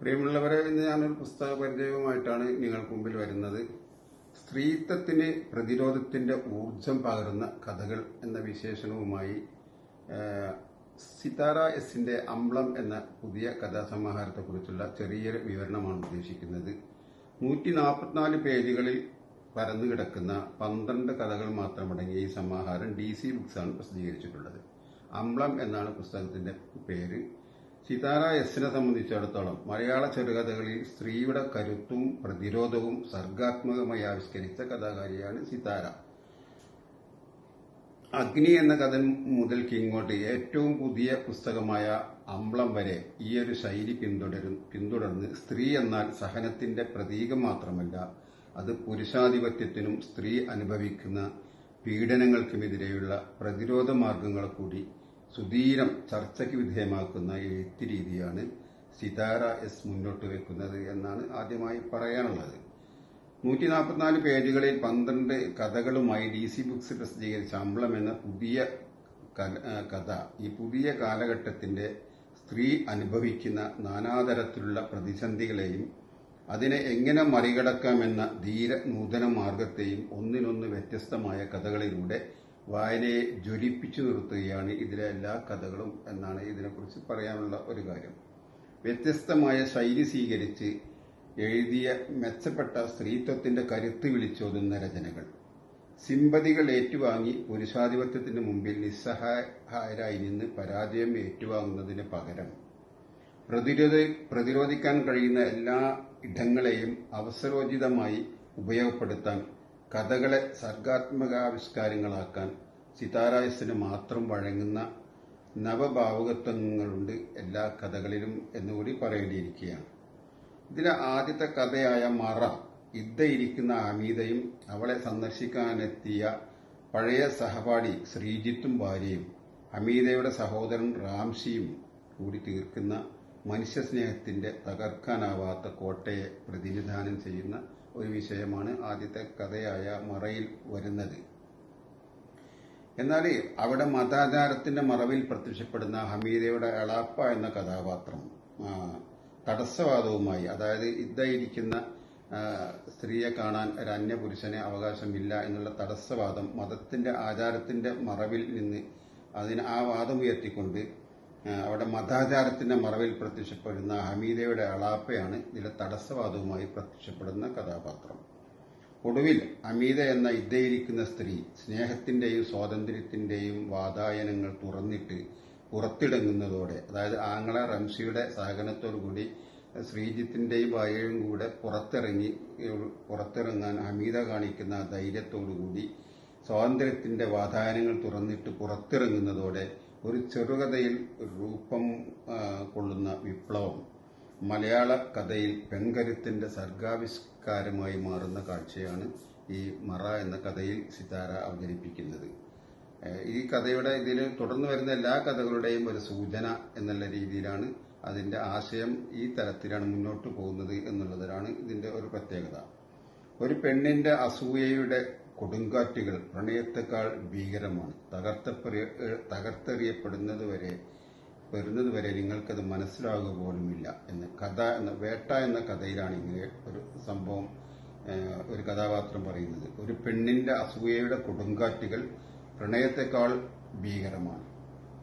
പ്രിയമുള്ളവരെ ഇന്ന് ഞാനൊരു പുസ്തക പരിചയവുമായിട്ടാണ് നിങ്ങൾക്ക് മുമ്പിൽ വരുന്നത്. സ്ത്രീത്വത്തിന് പ്രതിരോധത്തിന്റെ ഊർജം പകരുന്ന കഥകൾ എന്ന വിശേഷണവുമായി സിതാര എസിന്റെ അമ്പളം എന്ന പുതിയ കഥാസമാഹാരത്തെക്കുറിച്ചുള്ള ചെറിയൊരു വിവരണമാണ് ഉദ്ദേശിക്കുന്നത്. നൂറ്റി നാൽപ്പത്തിനാല് പേജുകളിൽ പരന്നു കിടക്കുന്ന പന്ത്രണ്ട് കഥകൾ മാത്രമടങ്ങിയ ഈ സമാഹാരം ഡി സി ബുക്സാണ് പ്രസിദ്ധീകരിച്ചിട്ടുള്ളത്. അമ്പളം എന്നാണ് പുസ്തകത്തിന്റെ പേര്. സിതാര എസിനെ സംബന്ധിച്ചിടത്തോളം മലയാള ചെറുകഥകളിൽ സ്ത്രീയുടെ കരുത്തും പ്രതിരോധവും സർഗാത്മകമായി ആവിഷ്കരിച്ച കഥാകാരിയാണ് സിതാര. അഗ്നി എന്ന കഥ മുതൽക്ക് ഇങ്ങോട്ട് ഏറ്റവും പുതിയ പുസ്തകമായ അമ്പളം വരെ ഈ ഒരു ശൈലി പിന്തുടരും പിന്തുടർന്ന് സ്ത്രീ എന്നാൽ സഹനത്തിന്റെ പ്രതീകം മാത്രമല്ല അത് പുരുഷാധിപത്യത്തിനും സ്ത്രീ അനുഭവിക്കുന്ന പീഡനങ്ങൾക്കുമെതിരെയുള്ള പ്രതിരോധ മാർഗങ്ങളെ കൂടി സുധീരം ചർച്ചയ്ക്ക് വിധേയമാക്കുന്ന എഴുത്ത് രീതിയാണ് സിതാര എസ് മുന്നോട്ട് വെക്കുന്നത് എന്നാണ് ആദ്യമായി പറയാനുള്ളത്. നൂറ്റി നാൽപ്പത്തിനാല് പേജുകളിൽ പന്ത്രണ്ട് കഥകളുമായി ഡി സി ബുക്സ് പ്രസിദ്ധീകരിച്ച അമ്പളം എന്ന പുതിയ കഥ ഈ പുതിയ കാലഘട്ടത്തിന്റെ സ്ത്രീ അനുഭവിക്കുന്ന നാനാതരത്തിലുള്ള പ്രതിസന്ധികളെയും അതിനെ എങ്ങനെ മറികടക്കാമെന്ന ധീര നൂതന മാർഗത്തെയും ഒന്നിനൊന്ന് വ്യത്യസ്തമായ കഥകളിലൂടെ വായനയെ ജ്വലിപ്പിച്ചു നിർത്തുകയാണ് ഇതിലെ എല്ലാ കഥകളും എന്നാണ് ഇതിനെക്കുറിച്ച് പറയാനുള്ള ഒരു കാര്യം. വ്യത്യസ്തമായ ശൈലി സ്വീകരിച്ച് എഴുതിയ മെച്ചപ്പെട്ട സ്ത്രീത്വത്തിന്റെ കരുത്ത് വിളിച്ചോതുന്ന രചനകൾ. സിമ്പതികൾ ഏറ്റുവാങ്ങി പുരുഷാധിപത്യത്തിന് മുമ്പിൽ നിസ്സഹായരായി നിന്ന് പരാജയം ഏറ്റുവാങ്ങുന്നതിന് പകരം പ്രതിരോധ പ്രതിരോധിക്കാൻ കഴിയുന്ന എല്ലാ ഇടങ്ങളെയും അവസരോചിതമായി ഉപയോഗപ്പെടുത്താൻ കഥകളെ സർഗാത്മകാവിഷ്കാരങ്ങളാക്കാൻ സിതാരായസിന് മാത്രം വഴങ്ങുന്ന നവഭാവുകത്വങ്ങളുണ്ട് എല്ലാ കഥകളിലും എന്നുകൂടി പറയേണ്ടിയിരിക്കുകയാണ്. ഇതിലെ ആദ്യത്തെ കഥയായ മറ ഇദ്ദയിരിക്കുന്ന അമീതയും അവളെ സന്ദർശിക്കാനെത്തിയ പഴയ സഹപാഠി ശ്രീജിത്തും ഭാര്യയും അമീതയുടെ സഹോദരൻ റാംഷിയും കൂടി തീർക്കുന്ന മനുഷ്യസ്നേഹത്തിന്റെ തകർക്കാനാവാത്ത കോട്ടയെ പ്രതിനിധാനം ചെയ്യുന്ന ഒരു വിഷയമാണ് ആദ്യത്തെ കഥയായ മറയിൽ വരുന്നത്. എന്നാൽ അവിടെ മതാചാരത്തിന്റെ മറവിൽ പ്രത്യക്ഷപ്പെടുന്ന ഹമീദയുടെ എളാപ്പ എന്ന കഥാപാത്രം തടസ്സവാദവുമായി അതായത് ഇദ്ദേഹിക്കുന്ന സ്ത്രീയെ കാണാൻ ഒരു അന്യപുരുഷന് അവകാശമില്ല എന്നുള്ള തടസ്സവാദം മതത്തിന്റെ ആചാരത്തിന്റെ മറവിൽ നിന്ന് അതിന് ആ വാദം ഉയർത്തിക്കൊണ്ട് അവിടെ മതാചാരത്തിന്റെ മറവിൽ പ്രത്യക്ഷപ്പെടുന്ന ഹമീദയുടെ അളാപ്പയാണ് ഇതിലെ തടസ്സവാദവുമായി പ്രത്യക്ഷപ്പെടുന്ന കഥാപാത്രം. ഒടുവിൽ അമീത എന്ന ഇദ്ദയിരിക്കുന്ന സ്ത്രീ സ്നേഹത്തിന്റെയും സ്വാതന്ത്ര്യത്തിന്റെയും വാതായനങ്ങൾ തുറന്നിട്ട് പുറത്തിടങ്ങുന്നതോടെ അതായത് ആങ്ങള റംസിയുടെ സഹകരണത്തോടുകൂടി ശ്രീജിത്തിന്റെയും ഭാര്യയും കൂടെ പുറത്തിറങ്ങി പുറത്തിറങ്ങാൻ ഹമീദ കാണിക്കുന്ന ധൈര്യത്തോടുകൂടി സ്വാതന്ത്ര്യത്തിന്റെ വാതായനങ്ങൾ തുറന്നിട്ട് പുറത്തിറങ്ങുന്നതോടെ ഒരു ചെറുകഥയിൽ രൂപം കൊള്ളുന്ന വിപ്ലവം മലയാള കഥയിൽ പെങ്കരുത്തിന്റെ സർഗാവിഷ്കാരമായി മാറുന്ന കാഴ്ചയാണ് ഈ മറ എന്ന കഥയിൽ സിതാര അവതരിപ്പിക്കുന്നത്. ഈ കഥയുടെ ഇതിൽ തുടർന്ന് വരുന്ന എല്ലാ കഥകളുടെയും ഒരു സൂചന എന്നുള്ള രീതിയിലാണ് അതിന്റെ ആശയം ഈ തരത്തിലാണ് മുന്നോട്ട് പോകുന്നത് എന്നുള്ളതാണ് ഇതിന്റെ ഒരു പ്രത്യേകത. ഒരു പെണ്ണിന്റെ അസൂയയുടെ കൊടുങ്കാറ്റുകൾ പ്രണയത്തെക്കാൾ ഭീകരമാണ്. തകർത്തപ്പെറിയ തകർത്തെറിയപ്പെടുന്നത് വരെ വരുന്നത് വരെ നിങ്ങൾക്കത് മനസ്സിലാകുക പോലുമില്ല എന്ന് കഥ എന്ന വേട്ട എന്ന കഥയിലാണ് ഇങ്ങനെ ഒരു സംഭവം ഒരു കഥാപാത്രം പറയുന്നത്. ഒരു പെണ്ണിന്റെ അസൂയയുടെ കൊടുങ്കാറ്റുകൾ പ്രണയത്തെക്കാൾ ഭീകരമാണ്.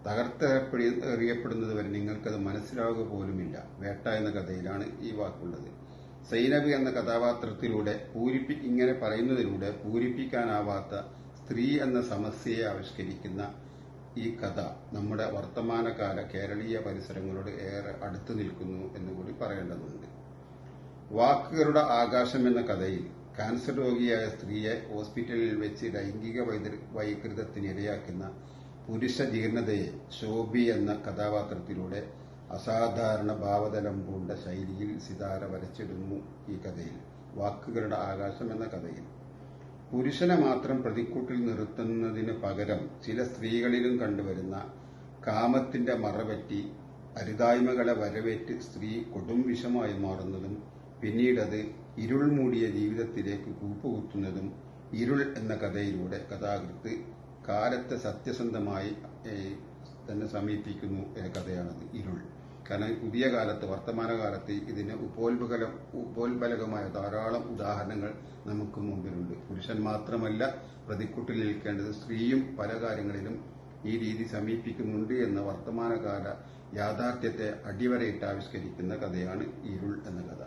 തകർത്തെറിയപ്പെടുന്നത് വരെ നിങ്ങൾക്കത് മനസ്സിലാവുക പോലുമില്ല. വേട്ട എന്ന കഥയിലാണ് ഈ വാക്കുള്ളത്. സൈനബ് എന്ന കഥാപാത്രത്തിലൂടെ പൂരിപ്പി ഇങ്ങനെ പറയുന്നതിലൂടെ പൂരിപ്പിക്കാനാവാത്ത സ്ത്രീ എന്ന സമസ്യയെ ആവിഷ്കരിക്കുന്ന ഈ കഥ നമ്മുടെ വർത്തമാനകാല കേരളീയ പരിസരങ്ങളോട് ഏറെ അടുത്തു നിൽക്കുന്നു എന്ന് എന്നുകൂടി പറയേണ്ടതുണ്ട്. വാക്കുകളുടെ ആകാശം എന്ന കഥയിൽ കാൻസർ രോഗിയായ സ്ത്രീയെ ഹോസ്പിറ്റലിൽ വെച്ച് ലൈംഗിക വൈകൃതത്തിന് വൈകൃതത്തിനിരയാക്കുന്ന പുരുഷ ജീർണതയെ ശോഭി എന്ന കഥാപാത്രത്തിലൂടെ അസാധാരണ ഭാവതലം പൂണ്ട ശൈലിയിൽ സിതാര വരച്ചിടുന്നു ഈ കഥയിൽ വാക്കുകളുടെ ആകാശം എന്ന കഥയിൽ. പുരുഷനെ മാത്രം പ്രതിക്കൂട്ടിൽ നിർത്തുന്നതിന് പകരം ചില സ്ത്രീകളിലും കണ്ടുവരുന്ന കാമത്തിന്റെ മറപറ്റി അരുതായ്മകളെ വരവേറ്റ് സ്ത്രീ കൊടും വിഷമായി മാറുന്നതും പിന്നീടത് ഇരുൾ മൂടിയ ജീവിതത്തിലേക്ക് കൂപ്പുകുത്തുന്നതും ഇരുൾ എന്ന കഥയിലൂടെ കഥാകൃത്ത് കാലത്തെ സത്യസന്ധമായി തന്നെ സമീപിക്കുന്നു എന്ന കഥയാണത് ഇരുൾ. കാരണം പുതിയ കാലത്ത് വർത്തമാനകാലത്ത് ഇതിന് ഉപോത്ബലം ഉപോത്ബലകമായ ധാരാളം ഉദാഹരണങ്ങൾ നമുക്ക് മുമ്പിലുണ്ട്. പുരുഷൻ മാത്രമല്ല പ്രതിക്കുട്ടിൽ നിൽക്കേണ്ടത് സ്ത്രീയും പല കാര്യങ്ങളിലും ഈ രീതി സമീപിക്കുന്നുണ്ട് എന്ന വർത്തമാനകാല യാഥാർത്ഥ്യത്തെ അടിവരയിട്ട് ആവിഷ്കരിക്കുന്ന കഥയാണ് ഇരുൾ എന്ന കഥ.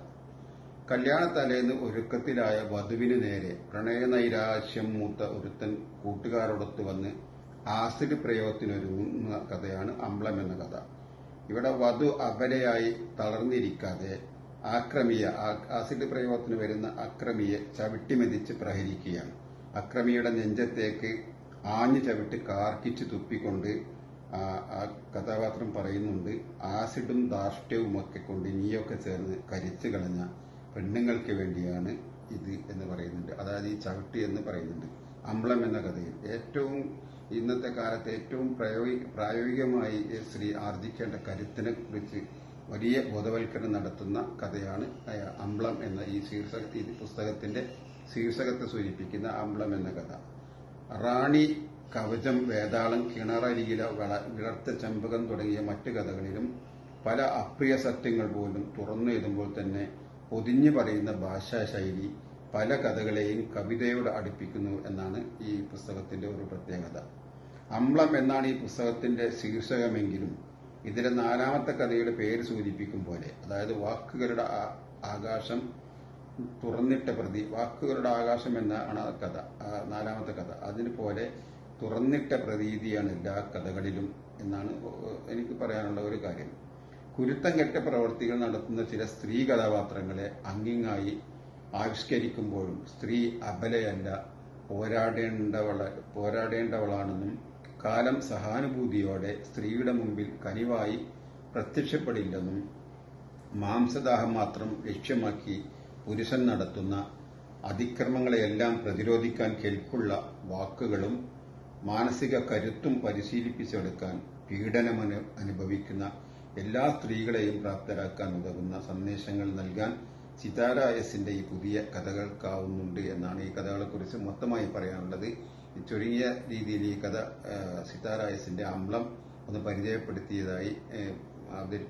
കല്യാണത്തലേന്ന് ഒരുക്കത്തിലായ വധുവിന് നേരെ പ്രണയനൈരാശ്യം മൂത്ത ഒരുത്തൻ കൂട്ടുകാരോടൊത്ത് വന്ന് ആസിഡ് പ്രയോഗത്തിനൊരുങ്ങുന്ന കഥയാണ് അമ്പളം എന്ന കഥ. ഇവിടെ വധു അബലയായി തളർന്നിരിക്കാതെ ആക്രമിയ ആസിഡ് പ്രയോഗത്തിന് വരുന്ന അക്രമിയെ ചവിട്ടിമെതിച്ച് പ്രഹരിക്കുകയാണ്. അക്രമിയുടെ നെഞ്ചത്തേക്ക് ആഞ്ഞു ചവിട്ടി കാർക്കിച്ച് തുപ്പിക്കൊണ്ട് ആ കഥാപാത്രം പറയുന്നുണ്ട് ആസിഡും ധാർഷ്ട്യവുമൊക്കെ കൊണ്ട് നീയൊക്കെ ചേർന്ന് കരിച്ചു കളഞ്ഞ പെണ്ണുങ്ങൾക്ക് വേണ്ടിയാണ് ഇത് എന്ന് പറയുന്നുണ്ട്. അതായത് ഈ ചവിട്ടി എന്ന് പറയുന്നുണ്ട്. അമ്ളം എന്ന കഥയിൽ ഏറ്റവും ഇന്നത്തെ കാലത്ത് ഏറ്റവും പ്രയോഗി പ്രായോഗികമായി സ്ത്രീ ആർജിക്കേണ്ട കരുത്തിനെ കുറിച്ച് വലിയ ബോധവൽക്കരണം നടത്തുന്ന കഥയാണ് അമ്പളം എന്ന ഈ ശീർഷക പുസ്തകത്തിന്റെ ശീർഷകത്തെ സൂചിപ്പിക്കുന്ന അമ്പളം എന്ന കഥ. റാണി കവചം വേതാളം കിണറരികില വള വിളർത്ത ചെമ്പകം തുടങ്ങിയ മറ്റു കഥകളിലും പല അപ്രിയ സത്യങ്ങൾ പോലും തുറന്നു എഴുതുമ്പോൾ തന്നെ പൊതിഞ്ഞു പറയുന്ന ഭാഷാശൈലി പല കഥകളെയും കവിതയോട് അടുപ്പിക്കുന്നു എന്നാണ് ഈ പുസ്തകത്തിന്റെ ഒരു പ്രത്യേകത. അമ്ളം എന്നാണ് ഈ പുസ്തകത്തിന്റെ ശീർഷകമെങ്കിലും ഇതിലെ നാലാമത്തെ കഥയുടെ പേര് സൂചിപ്പിക്കും പോലെ അതായത് വാക്കുകളുടെ ആകാശം തുറന്നിട്ട പ്രതി വാക്കുകളുടെ ആകാശം എന്നാണ് ആ കഥ നാലാമത്തെ കഥ. അതിന് പോലെ തുറന്നിട്ട പ്രതീതിയാണ് എല്ലാ കഥകളിലും എന്നാണ് എനിക്ക് പറയാനുള്ള ഒരു കാര്യം. കുരുത്തം കെട്ട പ്രവൃത്തികൾ നടത്തുന്ന ചില സ്ത്രീ കഥാപാത്രങ്ങളെ അങ്ങിങ്ങായി ആവിഷ്കരിക്കുമ്പോഴും സ്ത്രീ അബലയല്ല പോരാടേണ്ടവള പോരാടേണ്ടവളാണെന്നും കാലം സഹാനുഭൂതിയോടെ സ്ത്രീയുടെ മുമ്പിൽ കനിവായി പ്രത്യക്ഷപ്പെടില്ലെന്നും മാംസദാഹം മാത്രം ലക്ഷ്യമാക്കി പുരുഷൻ നടത്തുന്ന അതിക്രമങ്ങളെയെല്ലാം പ്രതിരോധിക്കാൻ കെൽപ്പുള്ള വാക്കുകളും മാനസിക കരുത്തും പരിശീലിപ്പിച്ചെടുക്കാൻ പീഡനമനു അനുഭവിക്കുന്ന എല്ലാ സ്ത്രീകളെയും പ്രാപ്തരാക്കാൻ ഉതകുന്ന സന്ദേശങ്ങൾ നൽകാൻ സിതാര എസിന്റെ ഈ പുതിയ കഥകൾക്കാവുന്നുണ്ട് എന്നാണ് ഈ കഥകളെക്കുറിച്ച് മൊത്തമായി പറയാനുള്ളത്. ചുരുങ്ങിയ രീതിയിൽ ഈ കഥ സിതാര എസിന്റെ അമ്ലം ഒന്ന് പരിചയപ്പെടുത്തിയതായി അവർ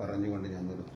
പറഞ്ഞുകൊണ്ട് ഞാൻ നിർത്തുന്നു.